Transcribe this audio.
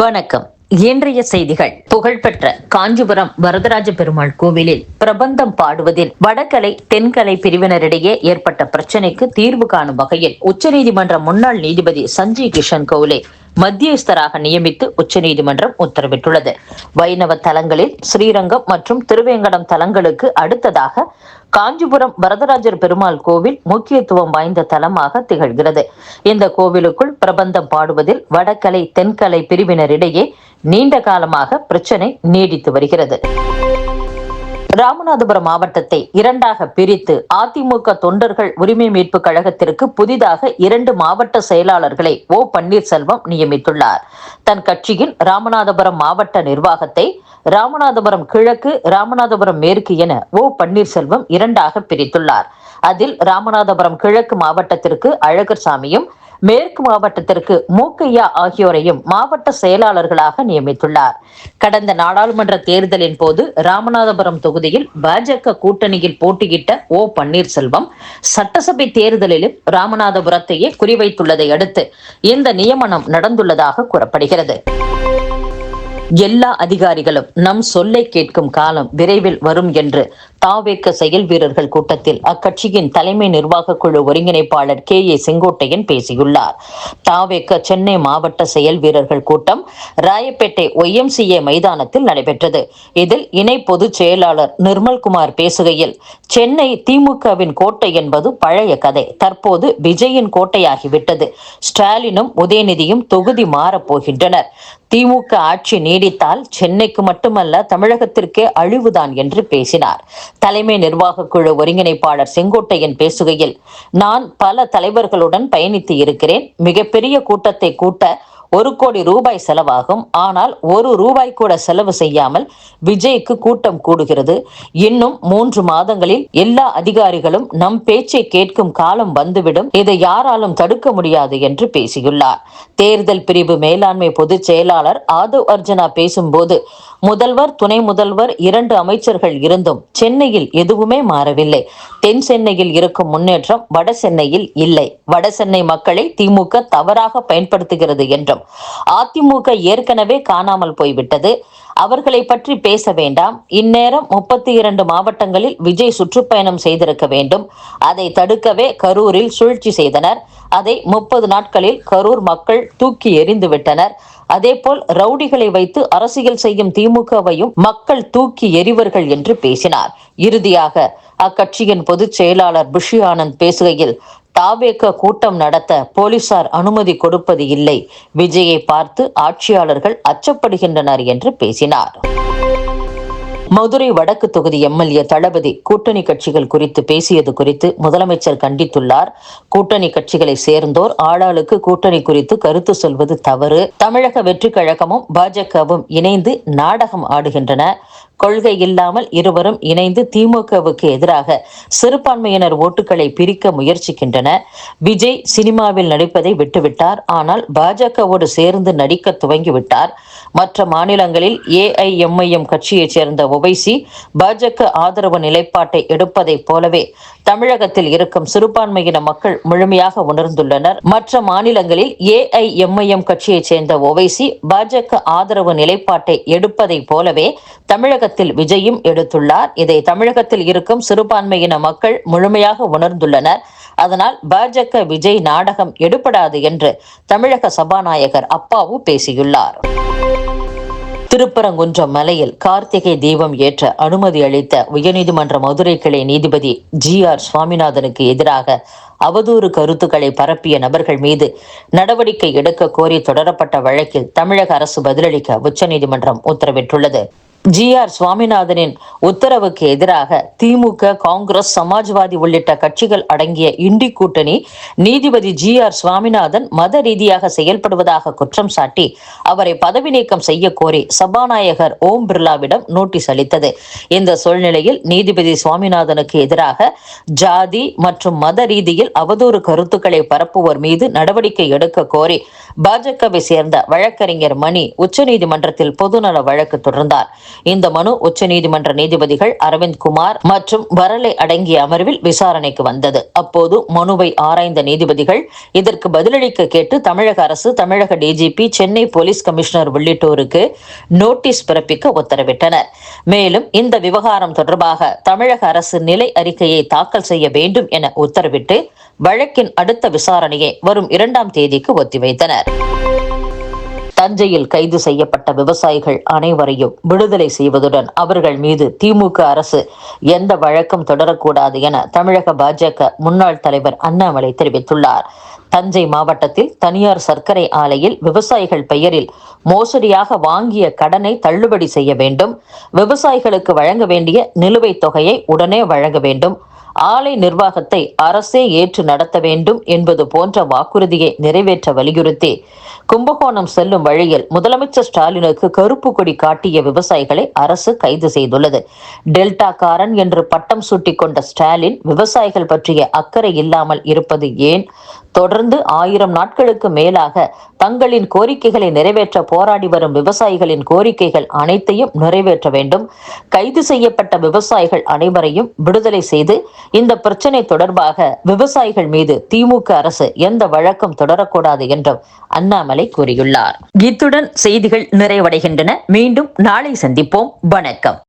வணக்கம். இன்றைய செய்திகள். புகழ்பெற்ற காஞ்சிபுரம் வரதராஜ பெருமாள் கோவிலில் பிரபந்தம் பாடுவதில் வடகலை தென்கலை பிரிவினரிடையே ஏற்பட்ட பிரச்சினைக்கு தீர்வு காணும் வகையில் உச்சநீதிமன்ற முன்னாள் நீதிபதி சஞ்சய் கிஷன் கவுலே மத்தியஸ்தராக நியமித்து உச்சநீதிமன்றம் உத்தரவிட்டுள்ளது. வைணவ தலங்களில் ஸ்ரீரங்கம் மற்றும் திருவேங்கடம் தலங்களுக்கு அடுத்ததாக காஞ்சிபுரம் வரதராஜர் பெருமாள் கோவில் முக்கியத்துவம் வாய்ந்த தலமாக திகழ்கிறது. இந்த கோவிலுக்குள் பிரபந்தம் பாடுவதில் வடகலை தென்கலை பிரிவினரிடையே நீண்ட காலமாக பிரச்சனை நீடித்து வருகிறது. ராமநாதபுரம் மாவட்டத்தை இரண்டாக பிரித்து அதிமுக தொண்டர்கள் உரிமை மீட்பு கழகத்திற்கு புதிதாக இரண்டு மாவட்ட செயலாளர்களை ஓ பன்னீர்செல்வம் நியமித்துள்ளார். தன் கட்சியின் ராமநாதபுரம் மாவட்ட நிர்வாகத்தை ராமநாதபுரம் கிழக்கு ராமநாதபுரம் மேற்கு என ஓ பன்னீர்செல்வம் இரண்டாக பிரித்துள்ளார். அதில் ராமநாதபுரம் கிழக்கு மாவட்டத்திற்கு அழகர் சாமியும் மேற்கு மாவட்டத்திற்கு மூக்கையா ஆகியோரையும் மாவட்ட செயலாளர்களாக நியமித்துள்ளார். கடந்த நாடாளுமன்ற தேர்தலின் போது ராமநாதபுரம் தொகுதியில் பாஜக கூட்டணியில் போட்டியிட்ட ஓ பன்னீர்செல்வம் சட்டசபை தேர்தலிலும் ராமநாதபுரத்தையே குறிவைத்துள்ளதை அடுத்து இந்த நியமனம் நடந்துள்ளதாக கூறப்படுகிறது. எல்லா அதிகாரிகளும் நம் சொல்லை கேட்கும் காலம் விரைவில் வரும் என்று தாவேக்க செயல் வீரர்கள் கூட்டத்தில் அக்கட்சியின் தலைமை நிர்வாக குழு ஒருங்கிணைப்பாளர் கே. ஏ. செங்கோட்டையன் பேசியுள்ளார். தாவேக்க சென்னை மாவட்ட செயல் வீரர்கள் கூட்டம் ராயப்பேட்டை ஒய்எம்சிஏ மைதானத்தில் நடைபெற்றது. இதில் இணை பொதுச் செயலாளர் நிர்மல்குமார் பேசுகையில் சென்னை திமுகவின் கோட்டை என்பது பழைய கதை. தற்போது விஜயின் கோட்டையாகிவிட்டது. ஸ்டாலினும் உதயநிதியும் தொகுதி மாறப்போகின்றனர். திமுக ஆட்சி நீடித்தால் சென்னைக்கு மட்டுமல்ல தமிழகத்திற்கே அழிவுதான் என்று பேசினார். தலைமை நிர்வாக குழு ஒருங்கிணைப்பாளர் செங்கோட்டையன் பேசுகையில் நான் பல தலைவர்களுடன் பயணித்து இருக்கிறேன். மிகப்பெரிய கூட்டத்தை கூட்ட ஒரு கோடி ரூபாய் செலவாகும். ஆனால் ஒரு ரூபாய் கூட செலவு செய்யாமல் விஜய்க்கு கூட்டம் கூடுகிறது. இன்னும் மூன்று மாதங்களில் எல்லா அதிகாரிகளும் நம் பேச்சை கேட்கும் காலம் வந்துவிடும். இதை யாராலும் தடுக்க முடியாது என்று பேசியுள்ளார். தேர்தல் பிரிவு மேலாண்மை பொதுச் செயலாளர் ஆதவ் அர்ஜுனா பேசும்போது முதல்வர் துணை முதல்வர் இரண்டு அமைச்சர்கள் இருந்தும் சென்னையில் எதுவுமே மாறவில்லை. தென் சென்னையில் இருக்கும் முன்னேற்றம் வட சென்னையில் இல்லை. வட சென்னை மக்களை திமுக தவறாக பயன்படுத்துகிறது என்றும் அதிமுக ஏற்கனவே காணாமல் போய்விட்டது. அவர்களை பற்றி பேச வேண்டாம். இந்நேரம் முப்பத்தி இரண்டு மாவட்டங்களில் விஜய் சுற்றுப்பயணம் செய்திருக்க வேண்டும். அதை தடுக்கவே கரூரில் சூழ்ச்சி செய்தனர். அதை முப்பது நாட்களில் கரூர் மக்கள் தூக்கி எறிந்து விட்டனர் அதேபோல் ரவுடிகளை வைத்து அரசியல் செய்யும் திமுகவையும் மக்கள் தூக்கி எறிவர்கள் என்று பேசினார். இறுதியாக அக்கட்சியின் பொதுச் செயலாளர் புஷி ஆனந்த் பேசுகையில் தாவேக்க கூட்டம் நடத்த போலீசார் அனுமதி கொடுப்பது இல்லை. விஜயை பார்த்து ஆட்சியாளர்கள் அச்சப்படுகின்றனர் என்று பேசினார். மதுரை வடக்கு தொகுதி எம்எல்ஏ தளபதி கூட்டணி கட்சிகள் குறித்து பேசியது குறித்து முதலமைச்சர் கண்டித்துள்ளார். கூட்டணி கட்சிகளை சேர்ந்தோர் ஆளாளுக்கு கூட்டணி குறித்து கருத்து சொல்வது தவறு. தமிழக வெற்றி கழகமும் பாஜகவும் இணைந்து நாடகம் ஆடுகின்றன. கொள்கை இல்லாமல் இருவரும் இணைந்து திமுகவுக்கு எதிராக சிறுபான்மையினர் ஓட்டுகளை பிரிக்க முயற்சிக்கின்றன. விஜய் சினிமாவில் நடிப்பதை விட்டுவிட்டார். ஆனால் பாஜகவோடு சேர்ந்து நடிக்க துவங்கிவிட்டார். மற்ற மாநிலங்களில் ஏஐஎம்ஐஎம் கட்சியைச் சேர்ந்த ஒவைசி பாஜக ஆதரவு நிலைப்பாட்டை எடுப்பதைப் போலவே தமிழகத்தில் இருக்கும் சிறுபான்மையின மக்கள் முழுமையாக உணர்ந்துள்ளனர். மற்ற மாநிலங்களில் ஏஐஎம்ஐஎம் கட்சியைச் சேர்ந்த ஒவைசி பாஜக ஆதரவு நிலைப்பாட்டை எடுப்பதைப் போலவே தமிழக தமிழகத்தில் விஜயும் எடுத்துள்ளார். இதை தமிழகத்தில் இருக்கும் சிறுபான்மையின மக்கள் முழுமையாக உணர்ந்துள்ளனர். அதனால் பாஜக விஜய் நாடகம் எடுபடாது என்று தமிழக சபாநாயகர் அப்பாவு பேசியுள்ளார். திருப்பரங்குன்றம் மலையில் கார்த்திகை தீபம் ஏற்ற அனுமதி அளித்த உயர்நீதிமன்ற மதுரை கிளை நீதிபதி ஜி ஆர் சுவாமிநாதனுக்கு எதிராக அவதூறு கருத்துக்களை பரப்பிய நபர்கள் மீது நடவடிக்கை எடுக்க கோரி தொடரப்பட்ட வழக்கில் தமிழக அரசு பதிலளிக்க உச்சநீதிமன்றம் உத்தரவிட்டுள்ளது. ஜி ஆர் சுவாமிநாதனின் உத்தரவுக்கு எதிராக திமுக காங்கிரஸ் சமாஜ்வாதி உள்ளிட்ட கட்சிகள் அடங்கிய இண்டி கூட்டணி நீதிபதி ஜி ஆர் சுவாமிநாதன் மத ரீதியாக செயல்படுவதாக குற்றம் சாட்டி அவரை பதவி நீக்கம் செய்ய கோரி சபாநாயகர் ஓம் பிர்லாவிடம் நோட்டீஸ் அளித்தது. இந்த சூழ்நிலையில் நீதிபதி சுவாமிநாதனுக்கு எதிராக ஜாதி மற்றும் மத ரீதியில் அவதூறு கருத்துக்களை பரப்புவோர் மீது நடவடிக்கை எடுக்க கோரி பாஜகவை சேர்ந்த வழக்கறிஞர் மணி உச்சநீதிமன்றத்தில் பொதுநல வழக்கு தொடர்ந்தார். இந்த மனு உச்சநீதிமன்ற நீதிபதிகள் அரவிந்த் குமார் மற்றும் வரலை அடங்கிய அமர்வில் விசாரணைக்கு வந்தது. அப்போது மனுவை ஆராய்ந்த நீதிபதிகள் இதற்கு பதிலளிக்க கேட்டு தமிழக அரசு தமிழக டிஜிபி சென்னை போலீஸ் கமிஷனர் உள்ளிட்டோருக்கு நோட்டீஸ் பிறப்பிக்க உத்தரவிட்டனர். மேலும் இந்த விவகாரம் தொடர்பாக தமிழக அரசு நிலை அறிக்கையை தாக்கல் செய்ய வேண்டும் என உத்தரவிட்டு வழக்கின் அடுத்த விசாரணையை வரும் இரண்டாம் தேதிக்கு ஒத்திவைத்தனர். தஞ்சையில் கைது செய்யப்பட்ட விவசாயிகள் அனைவரையும் விடுதலை செய்வதுடன் அவர்கள் மீது திமுக அரசு எந்த வழக்கம் தொடரக்கூடாது என தமிழக பாஜக முன்னாள் தலைவர் அண்ணாமலை தெரிவித்துள்ளார். தஞ்சை மாவட்டத்தில் தனியார் சர்க்கரை ஆலையில் விவசாயிகள் பெயரில் மோசடியாக வாங்கிய கடனை தள்ளுபடி செய்ய வேண்டும். விவசாயிகளுக்கு வழங்க வேண்டிய நிலுவைத் தொகையை உடனே வழங்க வேண்டும். ஆலை நிர்வாகத்தை அரசே ஏற்று நடத்த வேண்டும் என்பது போன்ற வாக்குறுதியை நிறைவேற்ற வலியுறுத்தி கும்பகோணம் செல்லும் வழியில் முதலமைச்சர் ஸ்டாலினுக்கு கருப்பு கொடி காட்டிய விவசாயிகளை அரசு கைது செய்துள்ளது. டெல்டா காரன் என்று பட்டம் சூட்டிக்கொண்ட ஸ்டாலின் விவசாயிகள் பற்றிய அக்கறை இல்லாமல் இருப்பது ஏன்? தொடர்ந்து ஆயிரம் நாட்களுக்கு மேலாக தங்களின் கோரிக்கைகளை நிறைவேற்ற போராடி வரும் விவசாயிகளின் கோரிக்கைகள் அனைத்தையும் நிறைவேற்ற வேண்டும். கைது செய்யப்பட்ட விவசாயிகள் அனைவரையும் விடுதலை செய்து இந்த பிரச்சனை தொடர்பாக விவசாயிகள் மீது திமுக அரசு எந்த வழக்கம் தொடரக்கூடாது என்றும் அண்ணாமலை கூறியுள்ளார். இத்துடன் செய்திகள் நிறைவடைகின்றன. மீண்டும் நாளை சந்திப்போம். வணக்கம்.